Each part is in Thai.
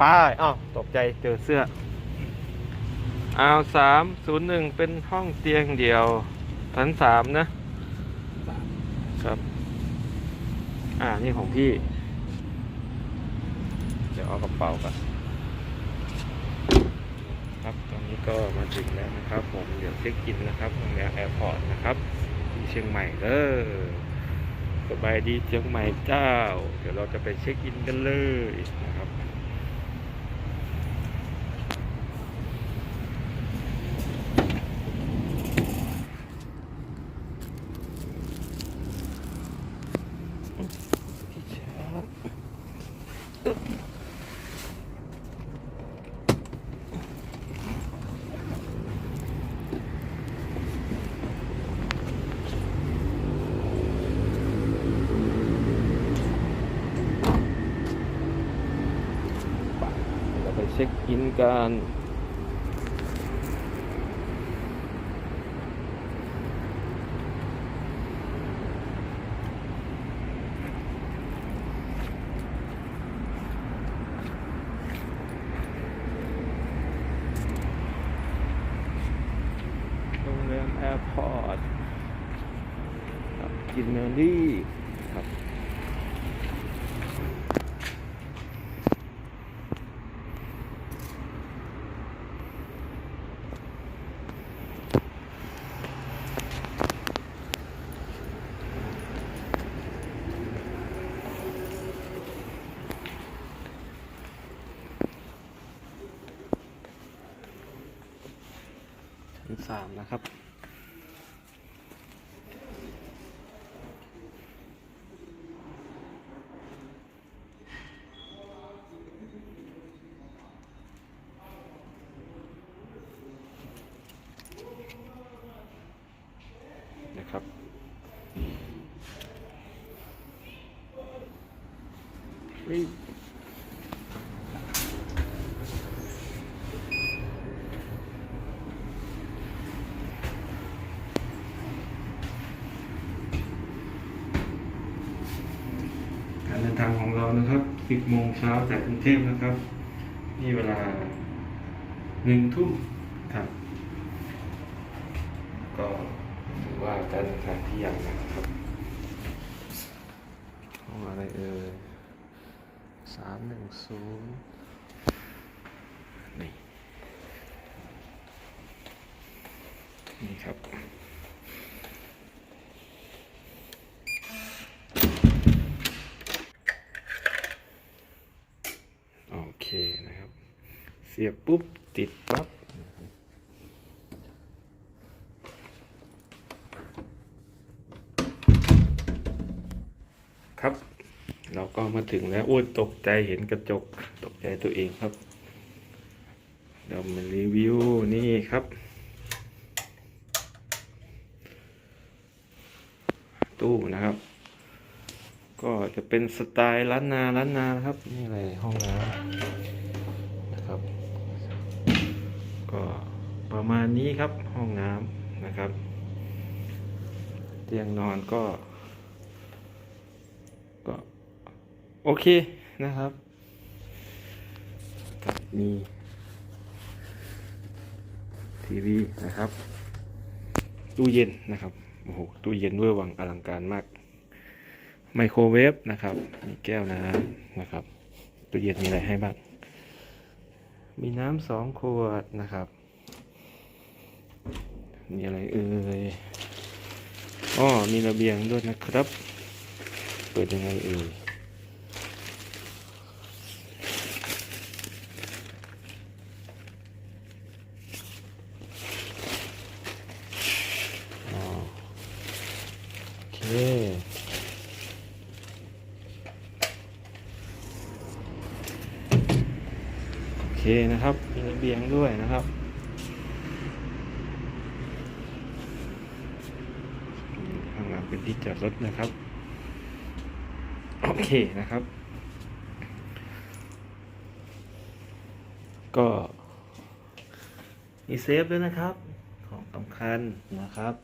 ป้ายอ้าวตกใจเจอเสื้อเอาสามศูนย์หนึ่งเป็นห้องเตียงเดียวชั้นสามนะครับ อ่านี่ของพี่ เดี๋ยวเอากระเป๋าก่อนครับตอนนี้ก็มาถึงแล้วนะครับ ผมเดี๋ยวเช็คอินนะครับโรงแรมแอร์พอร์ตนะครับที่เชียงใหม่เด้อสบายดีเชียงใหม่เจ้า เดี๋ยวเราจะไปเช็คอินกันเลยนะครับ ที่ ชาร์จเราไปเช็คอินกัน โรงแรมแอร์พอร์ตครับ กินเนอรี่ครับชั้นสามนะครับ นะครับ การเดินทางของเรานะครับ 10โมงเช้าจากกรุงเทพนะครับ นี่เวลาหนึ่งทุ่มครับ ก็ ว่าการเดินที่ยาวนานครับห้องอะไรเอ่ยสามหนึ่งศูนย์นี่นี่ครับโอเคนะครับ เสียบปุ๊บ ติดปั๊บ ครับ เราก็มาถึงแล้วอ้ยตกใจเห็นกระจกตกใจตัวเองครับ เรามารีวิวนี่ครับ ตู้นะครับ ก็จะเป็นสไตล์ล้านนาล้านนานะครับ นี่อะไรห้องน้ำนะครับ ก็ประมาณนี้ครับห้องน้ำนะครับ เตียงนอนก็ ก็โอเคนะครับกับมีทีวีนะครับ ตู้เย็นนะครับโอ้โหตู้เย็นเวอร์วังอลังการมาก ไมโครเวฟนะครับ มีแก้วน้ำนะครับตู้เย็นมีอะไรให้บ้าง มีน้ำสองขวดนะครับ มีอะไรเอ่ยอ้อมีระเบียงด้วยนะครับเปิดยังไงเอ่ยอ๋อโอเคโอเคนะครับ มีระเบียงด้วยนะครับ ข้างหลังเป็นที่จอดรถนะครับ เคนะครับ ก็มีเซฟด้วยนะครับ ของสำคัญนะครับ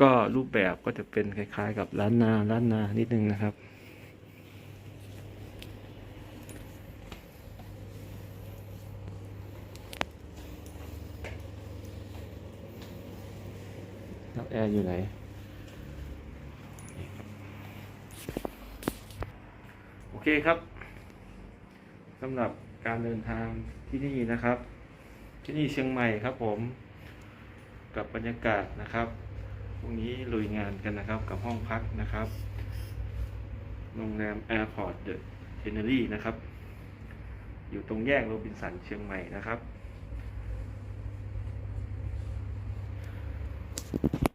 ก็รูปแบบก็จะเป็นคล้ายๆ กับร้านนาร้านนานิดนึงนะครับแล้วแอร์อยู่ไหน เคครับสำหรับการเดินทางที่นี่นะครับ ที่นี่เชียงใหม่ครับผมกับบรรยากาศนะครับพรุ่งนี้ลุยงานกันนะครับกับห้องพักนะครับโรงแรม Airport The Teneri นะครับ อยู่ตรงแยกโรบินสันเชียงใหม่นะครับ